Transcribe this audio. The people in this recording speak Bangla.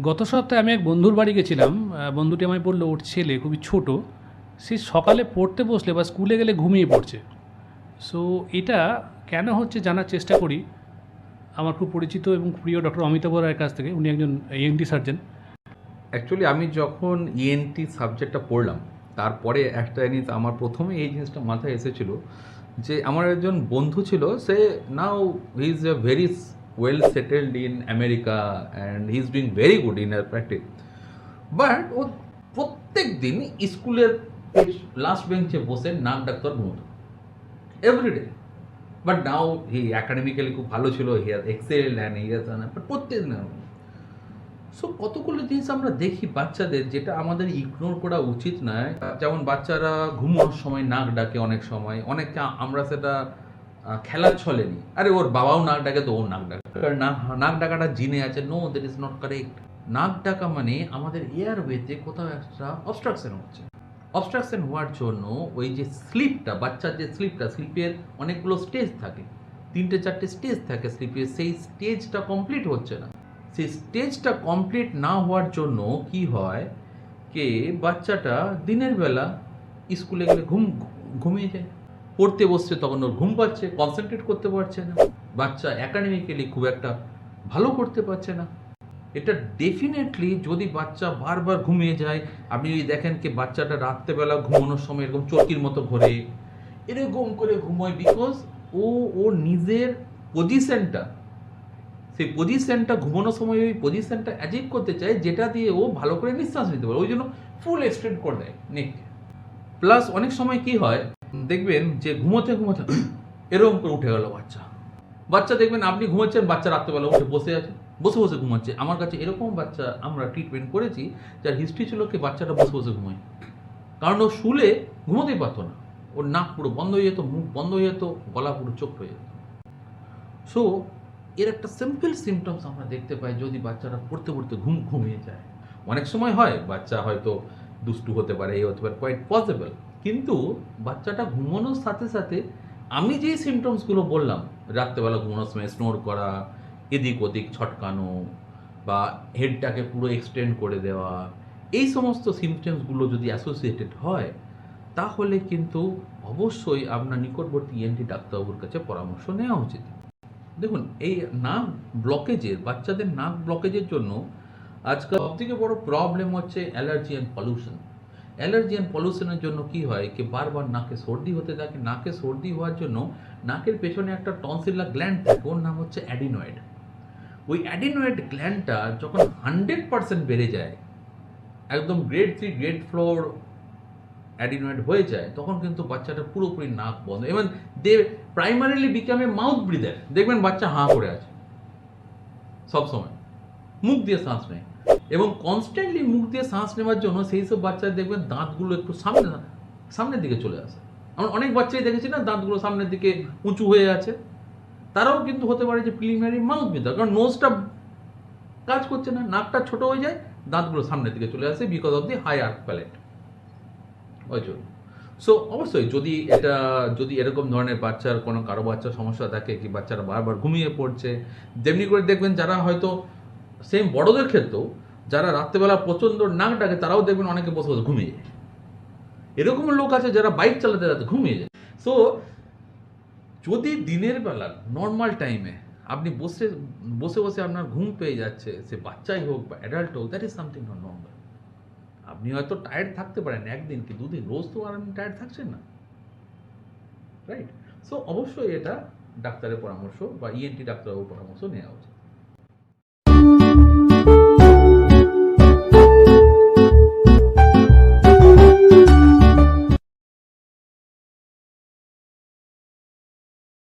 গত সপ্তাহে আমি এক বন্ধুর বাড়ি গেছিলাম বন্ধুটি আমায় বলল, ওর ছেলে খুবই ছোট, সে সকালে পড়তে বসলে বা স্কুলে গেলে ঘুমিয়ে পড়ছে। সো এটা কেন হচ্ছে জানার চেষ্টা করি। আমার খুব পরিচিত এবং প্রিয় ডক্টর অমিতাভ রায়ের কাছ থেকে, উনি একজন ইএনটি সার্জন অ্যাকচুয়ালি আমি যখন ইএনটি সাবজেক্টটা পড়লাম, তারপরে একটা জিনিস, আমার প্রথমে এই জিনিসটা মাথায় এসেছিল যে, আমার একজন বন্ধু ছিল, সে now he is a very settled in America and he is doing very good in our practice but ও প্রত্যেক দিন স্কুলের লাস্ট বেঞ্চে বসে নাক ডাক্তার ঘুমতো। Everyday but now he academically খুব ভালো ছিল he are excel and he but প্রত্যেক দিন সো কতগুলো জিনিস আমরা দেখি বাচ্চাদের যেটা আমাদের ইগনোর করা উচিত নয়। যেমন বাচ্চারা ঘুমোনোর সময় নাক ডাকে অনেক সময়, অনেকটা আমরা সেটা ছলে নিই আরে, ওর বাবাও নাক ডাকে, তো ওর নাক ডাকে। কারণ নাক ডাকাটা জিনে আছে no that is not correct নাক ডাকা মানে আমাদের এয়ারওয়েতে কোথাও একটা অবস্ট্রাকশন হচ্ছে। অবস্ট্রাকশন হওয়ার জন্য ওই যে স্লিপটা বাচ্চার যে স্লিপটা স্লিপের অনেকগুলো স্টেজ থাকে। তিনটে, চারটে স্টেজ থাকে স্লিপের সেই স্টেজটা কমপ্লিট হচ্ছে না। সেই স্টেজটা কমপ্লিট না হওয়ার জন্য কি হয় কে বাচ্চাটা দিনের বেলা স্কুলে গেলে ঘুম, ঘুমিয়ে যায়। পড়তে বসছে তখন ওর ঘুম পাচ্ছে কনসেন্ট্রেট করতে পারছে না। বাচ্চা অ্যাকাডেমিক্যালি খুব একটা ভালো করতে পারছে না। এটা ডেফিনেটলি যদি বাচ্চা বারবার ঘুমিয়ে যায়, আপনি যদি দেখেন কি বাচ্চাটা রাত্রেবেলা ঘুমানোর সময় এরকম চরকির মতো ঘোরে, এরকম করে ঘুমোয় বিকজ ও ও নিজের পজিশনটা সেই পজিশনটা ঘুমানোর সময় ওই পজিশনটা অ্যাচিভ করতে চায়, যেটা দিয়ে ও ভালো করে নিঃশ্বাস নিতে পারে। ওই জন্য ফুল এক্সটেন্ড করে দেয় নেক প্লাস অনেক সময় কি হয় দেখবেন যে ঘুমোতে ঘুমোতে এরকম করে উঠে গেল বাচ্চা। বাচ্চা দেখবেন আপনি ঘুমাচ্ছেন, বাচ্চা রাত্রেবেলা উঠে বসে আছে, বসে বসে ঘুমাচ্ছে। আমার কাছে এরকম বাচ্চা আমরা ট্রিটমেন্ট করেছি, যার হিস্ট্রি ছিল কি বাচ্চাটা বসে বসে ঘুমায়। কারণ ও শুলে ঘুমোতেই পারতো না। ওর নাক পুরো বন্ধ হয়ে যেত, মুখ বন্ধ হয়ে যেত, গলা পুরো চোখ হয়ে যেত। সো এর একটা সিম্পল সিমটমস আমরা দেখতে পাই যদি বাচ্চারা পড়তে পড়তে ঘুম ঘুমিয়ে যায়। অনেক সময় হয়, বাচ্চা হয়তো দুষ্টু হতে পারে, এই হতে পারে কোয়াইট পসিবল কিন্তু বাচ্চাটা ঘুমানোর সাথে সাথে আমি যেই সিমটমসগুলো বললাম, রাত্রেবেলা ঘুমানোর সময় স্নোর করা, এদিক ওদিক ছটকানো বা হেডটাকে পুরো এক্সটেন্ড করে দেওয়া, এই সমস্ত সিমটমসগুলো যদি অ্যাসোসিয়েটেড হয়, তাহলে কিন্তু অবশ্যই আপনার নিকটবর্তী ইএনটি ডাক্তারবাবুর কাছে পরামর্শ নেওয়া উচিত। দেখুন, এই নাক ব্লকেজের বাচ্চাদের নাক ব্লকেজের জন্য আজকাল সবথেকে বড় প্রবলেম হচ্ছে allergy and pollution allergy and পলিউশনের জন্য কি হয় কি বারবার নাকে সর্দি হতে থাকে, নাকে সর্দি হওয়ার জন্য নাকের পেছনে একটা টনসিল্লা গ্ল্যান্ড থাকে, ওর নাম হচ্ছে অ্যাডিনয়েড ওই অ্যাডিনয়েড গ্ল্যান্ডটা যখন হান্ড্রেড পার্সেন্ট বেড়ে যায়, একদম grade three grade four adenoid হয়ে যায়, তখন কিন্তু বাচ্চাটা পুরোপুরি নাক বন্ধ। এবং they primarily become a mouth breather দেখবেন বাচ্চা হাঁ করে আছে। সবসময়। মুখ দিয়ে শ্বাস নেয়। এবং কনস্ট্যান্টলি মুখ দিয়ে শ্বাস নেওয়ার জন্য সেই সব বাচ্চাদের দেখবেন দাঁতগুলো একটু সামনে সামনের দিকে চলে আসে। আমরা অনেক বাচ্চাই দেখেছি না, দাঁতগুলো সামনের দিকে উঁচু হয়ে আছে। তারাও কিন্তু হতে পারে যে প্রিলিমিনারি মাউথ ব্রিদার কারণ নোজটা কাজ করছে না, নাকটা ছোট হয়ে যায়, দাঁতগুলো সামনের দিকে চলে আসে because of the high arch palate ওই জন্য। সো অবশ্যই যদি এটা, যদি এরকম ধরনের বাচ্চার কোনো, কারও বাচ্চার সমস্যা থাকে কি বাচ্চারা বারবার ঘুমিয়ে পড়ছে যেমনি করে দেখবেন যারা হয়তো সেম বড়দের ক্ষেত্রেও যারা রাত্রেবেলা প্রচণ্ড নাক ডাকে, তারাও দেখবেন অনেকে বসে বসে ঘুমিয়ে যায়। এরকম লোক আছে যারা বাইক চালাতে চালাতে ঘুমিয়ে যায়। সো যদি দিনের বেলা নর্মাল টাইমে আপনি বসে বসে বসে আপনার ঘুম পেয়ে যাচ্ছে, সে বাচ্চাই হোক বা অ্যাডাল্ট হোক that is something not normal আপনি হয়তো টায়ার্ড থাকতে পারেন একদিন কি দুদিন, রোজ তো আর আপনি টায়ার্ড থাকছেন না। রাইট সো অবশ্যই এটা ডাক্তারের পরামর্শ বা ইএনটি ডাক্তারের পরামর্শ নেওয়া উচিত।